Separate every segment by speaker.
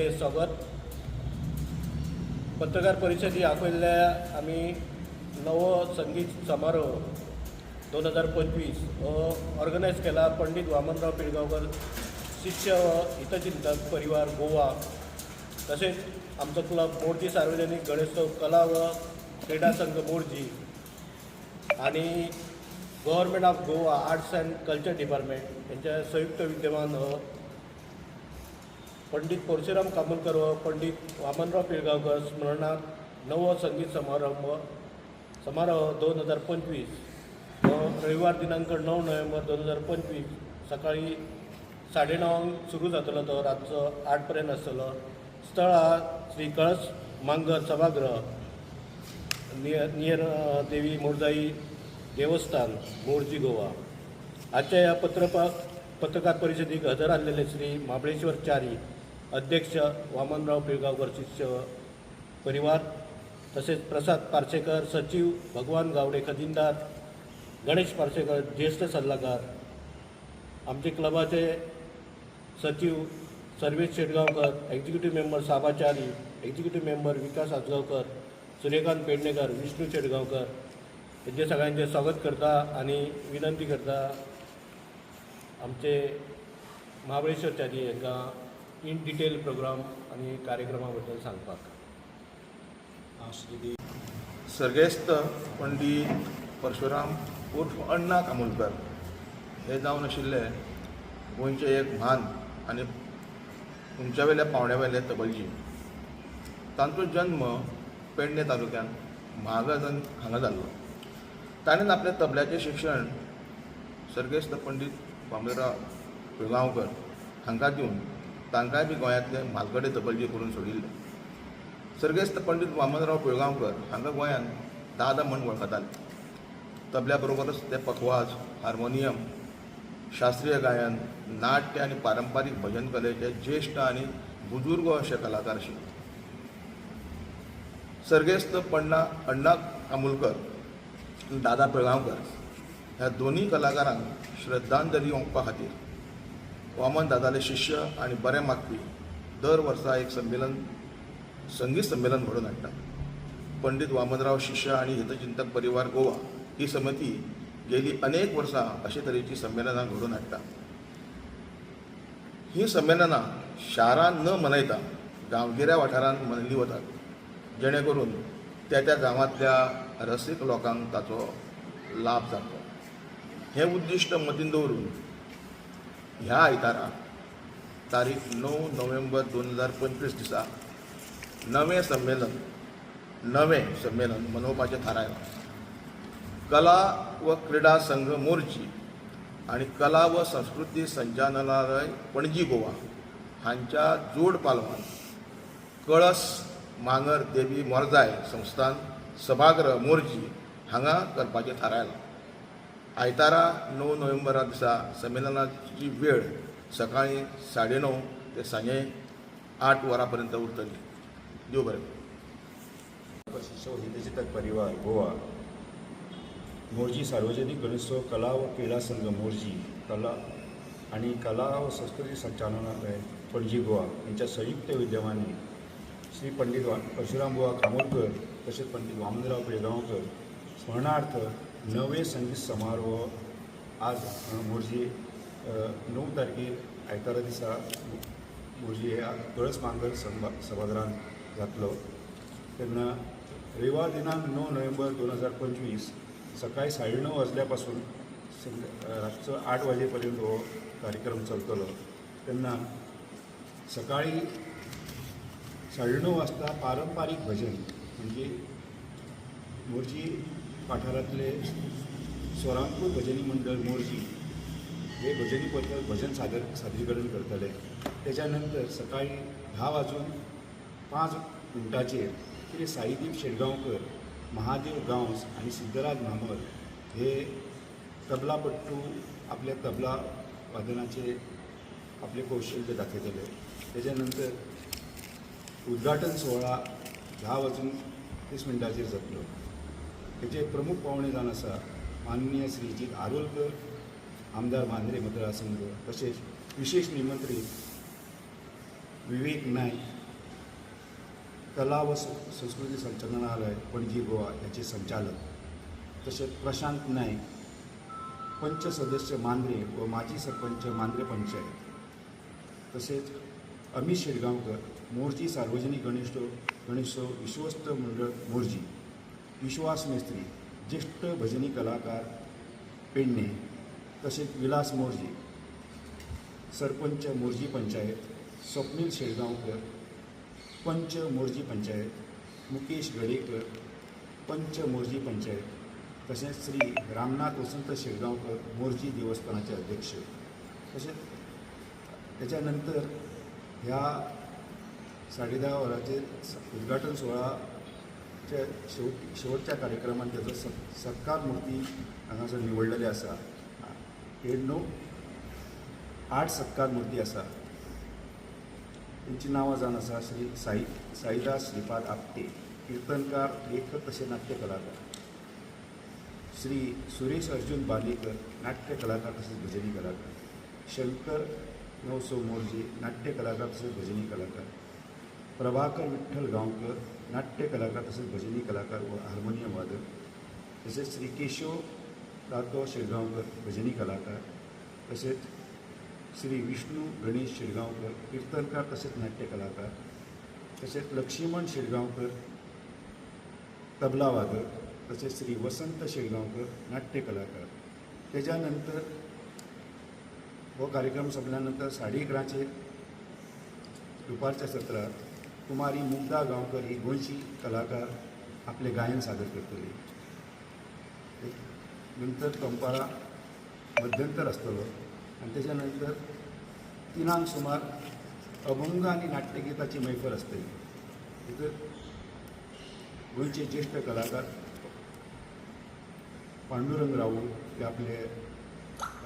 Speaker 1: आमचे स्वागत. पत्रकार परिषदी आपयल्ल्या आमी नवो संगीत समारोह दोन हजार पंचवीस हो ऑर्गनायज केला पंडित वामनराव पिळगांवकर शिष्य व हितचिंतक परिवार गोवा तसेच आमचो क्लब मोर्जी सार्वजनिक गणेशोत्सव कला व क्रीडा संघ मोर्जी आणि government of Goa arts and culture department यांच्या संयुक्त विद्यमान पंडित परशुराम कामलकर व पंडित वामनराव पिळगांवकर स्मरणार्थ नव संगीत समारंभ समारोह दोन हजार पंचवीस. रविवार दिनांक णव नोव्हेंबर दोन हजार पंचवीस. सकाळी साडेणवांक सुरू जातलो तो रातचो आठ पर्यंत आसतलो स्थळ हा श्री कळस मांगर सभागृह. नियर नियर देवी मोरजाई देवस्थान मोरजी गोवा. आजच्या या पत्रपा पत्रकार परिषदेक हजर आलेले श्री महाबळेश्वर चारी अध्यक्ष वामनराव पिळगावकर शिष्य परिवार तसेच प्रसाद पारसेकर सचिव भगवान गावडे खजिनदार गणेश पारसेकर ज्येष्ठ सल्लागार आमचे क्लबाचे सचिव Sarvesh Shetgaonkar executive member Sabachari executive member Vikas Ajgaonkar Suryakant Pednekar Vishnu Shetgaonkar हेचे सगळ्यांचे स्वागत करता आणि विनंती करता आमचे महाबळेश्वरच्यानी हांकां इन डिटेल प्रोग्राम आणि कार्यक्रमा बद्दल सांगपाक
Speaker 2: सर्गेस्त पंडीत परशुराम उर्फ अण्णा कामुलकर हे जावन आशिल्ले गोंयचे एक म्हान आनी उंच्या वेल्या पावण्या वेले तबलजी. तांचो जल्म पेडणे तालुक्यांत महागाजन हांगा जाल्लो. ताणें आपलें तबल्याचें शिक्षण सर्गेस्त पंडीत वामनराव पिळगांवकर हांकां दिवन तांकांय बी गोंयांतले म्हालगडे तबलजी करून सोडिल्ले. सर्गेस्त पंडीत वामनराव पिळगांवकर हांकां गोंयांत दादा म्हण वळखताले. तबल्या बरोबरच ते पखवाज हार्मोनियम शास्त्रीय गायन नाट्य आनी पारंपारीक भजन कलेचे ज्येश्ठ आनी बुजुर्ग अशे कलाकार आशिल्ले सर्गेस्त पण्णा अण्णा कामुलकर दादा पिळगांवकर ह्या दोनूय कलाकारांक श्रद्धांजली ओंपपा खातीर वामन दादाले शिष्य आनी बऱ्या मागपी दर वर्सा एक संमेलन संगीत संमेलन घडोवन हाडटा पंडीत वामनराव शिष्य आणि हितचिंतक परिवार गोवा ही समिती गेली अनेक वर्सां अशे तरेची संमेलनां घडोवन हाडटा ही संमेलनां शारांत न मनयता गांवगिऱ्या वाठारांत मनयली वतात जेणे करून त्या त्या गांवांतल्या रसिक लोकांक ताचो लाभ जातलो हें उद्दिश्ट मतीन दवरून ह्या आयतारा तारीख णव नोव्हेंबर दोन हजार पंचवीस दिसा नवें संमेलन नवें संमेलन मनोवपाचें थारायलां. कला व क्रीडा संघ मोर्ची आणि कला व संस्कृती संचालनालय पणजी गोवा हांच्या जोड पालवान कळस मांगर देवी मोरजाय संस्थान सभागृह मोर्जी हांगा करपाचें थारायलां. आयतारा णव नोव्हेंबरा दिसा संमेलनाची वेळ सकाळीं साडे णव ते सांजे आठ वरां पर्यंत उरतली देव बरें करूं.
Speaker 3: शिष्य परिवार गोवा मोर्जी सार्वजनिक गणेशोत्सव कला व क्रीडा संघ मोर्जी कला आणि कला व संस्कृती संचालनालय पणजी गोवा यांच्या संयुक्त विद्यमाने श्री पंडित वा परशुराम बुवा खामोलकर तसेच पंडित वामनराव पिळगावकर स्मरणार्थ नवे संगीत समारोह आज मोर्जी नऊ तारखेर आयतारा दिसा मोर्जी ह्या कळस मांगल सभा सभागृहात जातलो. तेन्ना रविवार दिनांक णव नोव्हेंबर दोन हजार पंचवीस सकाळी साडेणव वाजल्यापासून संध्या- रातचो आठ वाजेपर्यंत हो कार्यक्रम चलतलो. तेन्ना सकाळी साडेणव वाजता पारंपारीक भजन म्हणजे मोर्जी वाठारांतले स्वरांकूर भजनी मंडळ मोर्जी हे भजनी पद्दत भजन सादर सादरीकरण करतले. त्याच्यानंतर सकाळी धा वाजून पांच मिनटाचेर श्री साईदीप शेटगांवकर महादेव गांवस आणि सिद्धराज म्हामर हे तबलापट्टू आपल्या तबला वादनाचे आपले कौशल्य दाखयतले त्याच्यानंतर उद्घाटन सोहळा धा वाजून तीस मिनटाचेर जातलो हेचे प्रमुख पावणे जावन आसा माननीय श्रीजीत आरोलकर आमदार मांद्रे मतदारसंघ तशेंच विशेष निमंत्रीत विवेक नायक कला व संस्कृती संचालनालय पणजी गोवा याचे संचालक तसेच प्रशांत नाईक पंच सदस्य मांद्रे व माजी सरपंच मांद्रे पंचायत तसेच अमित शेडगावकर मोर्जी सार्वजनिक गणेशो गणेशोत्सव विश्वस्त मंडळ मोर्जी. विश्वास मेस्त्री ज्येष्ठ भजनी कलाकार पेडणे तसेच विलास मोर्जी सरपंच मोर्जी पंचायत स्वप्नील शेळगावकर पंच मोर्जी पंचायत मुकेश गडेकर पंच मोर्जी पंचायत तसेच श्री रामनाथ वसंत शेळगावकर मोर्जी देवस्थानाचे अध्यक्ष. तसेच त्याच्यानंतर ह्या साडेदहा वराचे उद्घाटन उद्घाटन सोहळाच्या शेवट शेवटच्या कार्यक्रमात त्याचो सत् सत्कार मूर्ती हांगासर निवडलेले आसा हे णव आठ सत्कार मूर्ती आसा तेंची नांवां जावन आसा श्री साई साईदास श्रीपाद आपटे कीर्तनकार लेखक तशें नाट्य कलाकार. श्री सुरेश अर्जुन बालेकर नाट्य कलाकार तसेच भजनी कलाकार. शंकर नवसो मोरजे नाट्य कलाकार तसेच भजनी कलाकार. प्रभाकर विठ्ठल गांवकर नाट्य कलाकार तसेच भजनी कलाकार व हार्मोनियम वादक, तसेच श्री केशव रातो शेळगांवकर भजनी कलाकार, तसेच श्री विष्णू गणेश शेळगांवकर कीर्तनकार तसेच नाट्य कलाकार, तसेच लक्ष्मण शेळगांवकर तबला वादक, तसेच श्री वसंत शेळगांवकर नाट्य कलाकार। त्याच्यानंतर हो कार्यक्रम संपल्यानंतर साडे दुपारच्या सत्रात कुमारी मुग्धा गावकर ही गोंयची कलाकार आपले गायन सादर करतली. नंतर दनपारां मध्यंतर आसतलो आनी तेच्या नंतर तिनांक सुमार अभंग आनी नाट्यगिताची मैफल आसतली तितूर गोंयचे ज्येश्ठ कलाकार पांडुरंग राऊळ हे आपले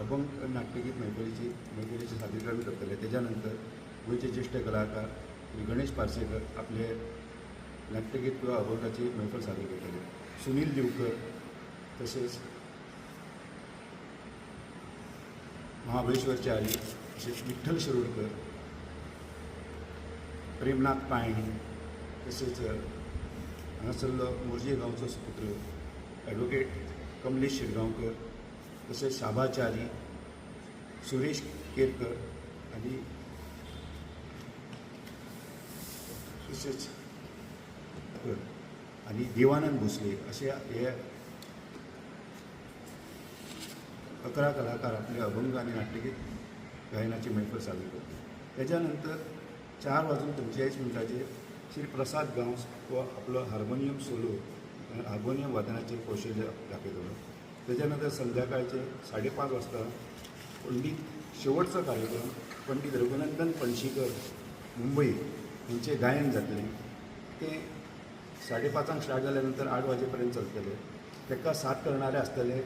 Speaker 3: अभंग नाट्यगीत मैफलीची मैफलीचे सादरीकरण करतले त्याच्यानंतर गोंयचे ज्येष्ठ कलाकार श्री गणेश पार्सेकर आपले नाट्यगीत किंवा अभंगाची मैफल सादर करतले सुनील दिवकर तसेच महाबळेश्वरचे आई तसेच विठ्ठल शिरोडकर प्रेमनाथ पायणी तसेच हांगासरलो मोरजे गांवचो सुपुत्र ॲडव्होकेट कमलेश शिरगावकर तसेच शाभाचारी सुरेश केरकर आणि तसेच आणि देवानंद भोसले असे हे अकरा कलाकार आपले अभंग आणि नाट्यगीत गायनाची मैफल साजरी करते त्याच्यानंतर चार वाजून पंचेचाळीस मिनिटाचे श्री प्रसाद गांवस व आपलो हार्मोनियम सोलो हार्मोनियम वादनाचे कौशल्य दाखयतलो त्याच्यानंतर संध्याकाळचे साडेपाच वाजता पंडित शेवटचा कार्यक्रम पंडित रघुनंदन पणशीकर मुंबई. यांचे गायन जातले ते साडेपाचांक स्टार्ट जाल्यानंतर आठ वाजेपर्यंत चलतले. ताका साथ करणारे आसतले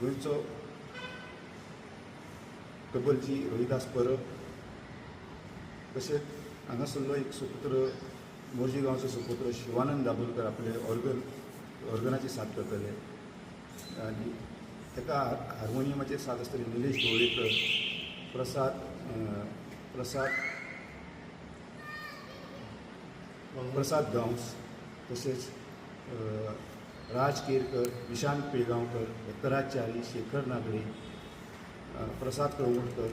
Speaker 3: गोंयचो कबलजी रोहिदास परब तशेंच हांगासरलो एक सुपुत्र मोर्जी गांवचो सुपुत्र शिवानंद दाबोलकर आपले ऑर्गन ऑर्गनाची साथ करतले. आनी ताका हार्मोनियमाचेर साथ आसतले निलेश गोवळेकर प्रसाद प्रसाद प्रसाद गांवस तसेच राज केरकर विशांत पिळगांवकर दत्तराज शेखर नागडे प्रसाद कळंगुटकर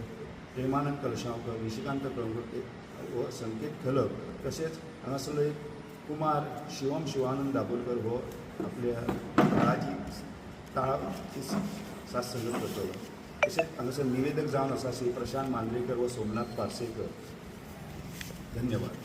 Speaker 3: प्रेमानंद कलशांवकर निशिकांत कळंगुटकर व संकेत खलप तसेच हांगासरलो एक कुमार शिवम शिवानंद दाबोलकर हो आपल्या ताळाची ताळाची साथ संगत करतलो तसेच हांगासर निवेदक जावन आसा श्री प्रशांत मांद्रेकर व सोमनाथ पार्सेकर. धन्यवाद.